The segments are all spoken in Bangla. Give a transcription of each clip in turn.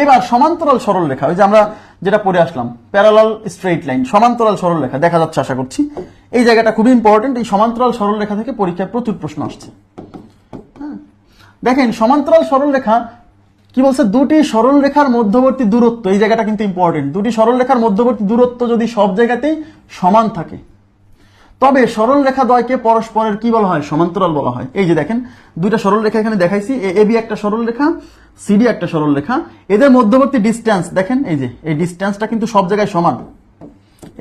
এবার সমান্তরাল সরল রেখা, ওই যে আমরা যেটা পড়ে আসলাম প্যারালাল স্ট্রেইট লাইন সমান্তরাল সরল রেখা, দেখা যাচ্ছে, আশা করছি। এই জায়গাটা খুবই ইম্পর্টেন্ট এই সমান্তরাল সরল রেখা থেকে পরীক্ষায় প্রচুর প্রশ্ন আসছে। হ্যাঁ। দেখেন, সমান্তরাল সরল রেখা কি বলছে? দুটি সরল রেখার মধ্যবর্তী দূরত্ব, এই জায়গাটা কিন্তু ইম্পর্টেন্ট দুটি সরল রেখার মধ্যবর্তী দূরত্ব যদি সব জায়গাতেই সমান থাকে তবে সরল রেখা দ্বয়কে পরস্পরের কি বলা হয়? সমান্তরাল বলা হয়। এই যে দেখেন, দুইটা সরল রেখা এখানে দেখাইছি। এ বি একটা সরল রেখা সিডি একটা সরল রেখা। এদের মধ্যবর্তী ডিস্টেন্স দেখেন, এই যে, এই ডিস্টেন্সটা কিন্তু সব জায়গায় সমান।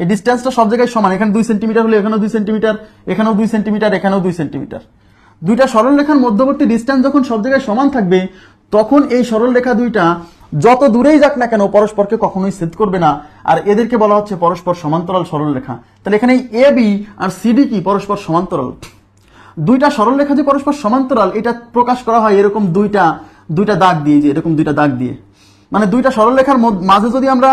এই ডিস্টেন্সটা সব জায়গায় সমান। এখানে দুই সেন্টিমিটার হলে এখানেও দুই সেন্টিমিটার এখানেও দুই সেন্টিমিটার এখানেও দুই সেন্টিমিটার দুইটা সরল রেখার মধ্যবর্তী ডিস্টেন্স যখন সব জায়গায় সমান থাকবে, তখন এই সরল রেখা দুইটা যত দূরেই যাক না কেন পরস্পরকে কখনোই ছেদ করবে না। আর এদেরকে বলা হচ্ছে পরস্পর সমান্তরাল সরল রেখা। তাহলে এখানে এ বি আর সিডি কি? পরস্পর সমান্তরাল। দুইটা সরল রেখা যে পরস্পর সমান্তরাল, এটা প্রকাশ করা হয় এরকম দুইটা দুইটা দাগ দিয়ে, যে এরকম দুইটা দাগ দিয়ে। মানে দুইটা সরল রেখার মাঝে যদি আমরা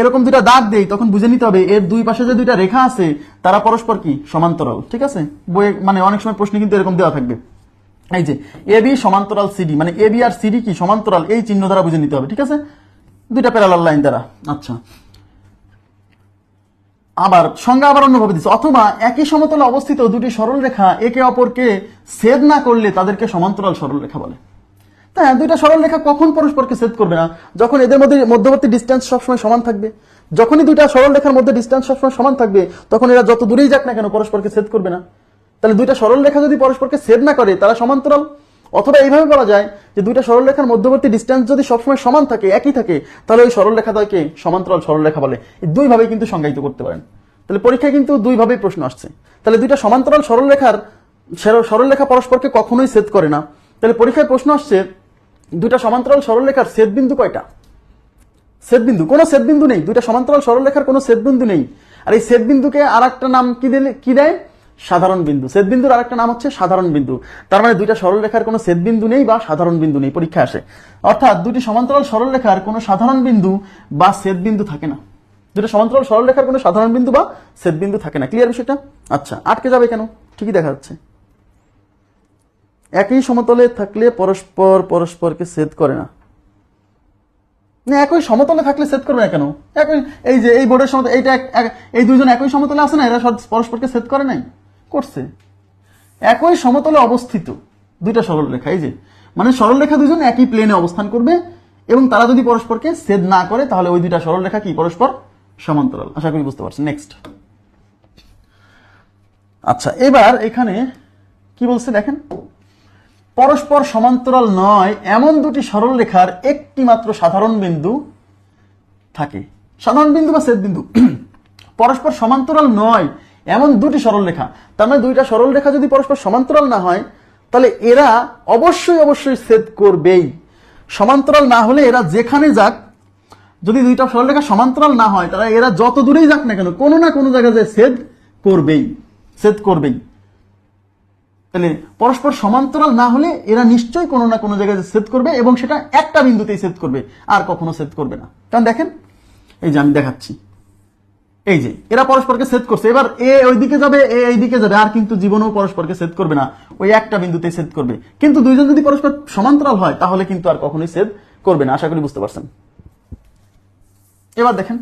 এরকম দুইটা দাগ দেই, তখন বুঝে নিতে হবে এর দুই পাশে যে দুইটা রেখা আছে, তারা পরস্পর কি? সমান্তরাল, ঠিক আছে? বইয়ে মানে অনেক সময় প্রশ্ন কিন্তু এরকম দেওয়া থাকবে। এই যে এ বি সমান্তরাল সিডি মানে এ বি আর সিডি কি? সমান্তরাল, এই চিহ্ন দ্বারা বুঝে নিতে হবে, ঠিক আছে? দুইটা প্যারালাল লাইন দ্বারা। আচ্ছা। আবার সংজ্ঞা আবার অন্যভাবে দিচ্ছে। অথবা একই সমতলে অবস্থিত দুটি সরল রেখা একে অপরকে ছেদ না করলে তাদেরকে সমান্তরাল সরল রেখা বলে হ্যাঁ দুইটা সরল রেখা কখন পরস্পরকে ছেদ করবে না? যখন এদের মধ্যে মধ্যবর্তী ডিস্টেন্স সবসময় সমান থাকবে। যখনই দুইটা সরল রেখার মধ্যে ডিস্টেন্স সবসময় সমান থাকবে, তখন এরা যত দূরেই যাক না কেন পরস্পরকে ছেদ করবে না। তাহলে দুইটা সরল রেখা যদি পরস্পরকে ছেদ না করে, তারা সমান্তরাল? অথবা এইভাবে বলা যায় যে দুইটা সরল রেখার মধ্যবর্তী ডিস্টেন্স যদি সবসময় সমান থাকে, একই থাকে, তাহলে ওই সরল রেখা দ্বয়কে সমান্তরাল সরল রেখা বলে। এই দুইভাবেই কিন্তু সংজ্ঞায়িত করতে পারেন। তাহলে পরীক্ষায় কিন্তু দুইভাবেই প্রশ্ন আসছে। তাহলে দুইটা সমান্তরাল সরল রেখার সের- সরল রেখা পরস্পরকে কখনোই ছেদ করে না। তাহলে পরীক্ষায় প্রশ্ন আসছে, দুইটা সমান্তরাল সরল রেখার ছেদ বিন্দু কয়টা? ছেদ বিন্দু কোনো ছেদ বিন্দু নেই। দুইটা সমান্তরাল সরল রেখার কোনো ছেদ বিন্দু নেই। আর এই ছেদ বিন্দুকে আর একটা নাম কি দিলে কি দেয়? সাধারণ বিন্দু। ছেদ বিন্দুর আরেকটা নাম হচ্ছে সাধারণ বিন্দু। তার মানে দুইটা সরল রেখার কোনো ছেদ বিন্দু নেই বা সাধারণ বিন্দু নেই, পরীক্ষা আসে। অর্থাৎ দুটি সমান্তরাল সরল রেখার কোনো সাধারণ বিন্দু বা ছেদ বিন্দু থাকে না। দুটো সমান্তরাল সরল রেখার কোনো সাধারণ বিন্দু বা ছেদ বিন্দু থাকে না। ক্লিয়ার বিষয়টা? আচ্ছা আটকে যাবে কেন? ঠিকই দেখা যাচ্ছে। একই সমতলে থাকলে পরস্পর পরস্পরকে ছেদ করে না। না, একই সমতলে থাকলে সেট করবে না কেন? একই এই যে, এই বোর্ডের সমতলে এইটা এই দুইজন একই সমতলে আছে না? এরা সব পরস্পরকে সেট করে নাই? করছে। একই সমতলে অবস্থিত। দুইটা সরল রেখা, এই যে। মানে সরল রেখা দুইজন একই প্লেনে অবস্থান করবে এবং তারা যদি পরস্পরকে ছেদ না করে, তাহলে ওই দুইটা সরল রেখা কি? পরস্পর সমান্তরাল। আশা করি বুঝতে পারছেন। নেক্সট আচ্ছা এবার এখানে কি বলছে দেখেন? পরস্পর সমান্তরাল নয়, এমন দুটি সরল রেখার একটি মাত্র সাধারণ বিন্দু থাকে। সাধারণ বিন্দু বা সেদ বিন্দু। পরস্পর সমান্তরাল নয় এমন দুটি সরল রেখা। তার মানে দুইটা সরল রেখা যদি পরস্পর সমান্তরাল না হয়, তাহলে এরা অবশ্যই অবশ্যই ছেদ করবেই। সমান্তরাল না হলে এরা যেখানে যাক, যদি দুইটা সরলরেখা সমান্তরাল না হয়, তাহলে এরা যত দূরেই যাক না কেন, কোনো না কোনো জায়গায় যে ছেদ করবেই ছেদ করবেই। তাহলে পরস্পর সমান্তরাল না হলে এরা নিশ্চয়ই কোনো না কোনো জায়গায় ছেদ করবে এবং সেটা একটা বিন্দুতেই ছেদ করবে, আর কখনো ছেদ করবে না। কারণ দেখেন, এই যে আমি দেখাচ্ছি। এই যে, এরা পরস্পরকে ছেদ করছে। এবার এ ওইদিকে যাবে, এ এইদিকে যাবে, আর কিন্তু জীবনেও পরস্পরকে ছেদ করবে না। ওই একটা বিন্দুতে ছেদ করবে। কিন্তু দুইজন যদি পরস্পর সমান্তরাল হয়, তাহলে কিন্তু আর কখনোই ছেদ করবে না। আশা করি বুঝতে পারছেন। এবার দেখেন।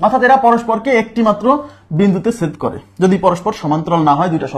অর্থাৎ এরা পরস্পরকে একটি মাত্র বিন্দুতে ছেদ করে। যদি পরস্পর সমান্তরাল না হয়, দুইটা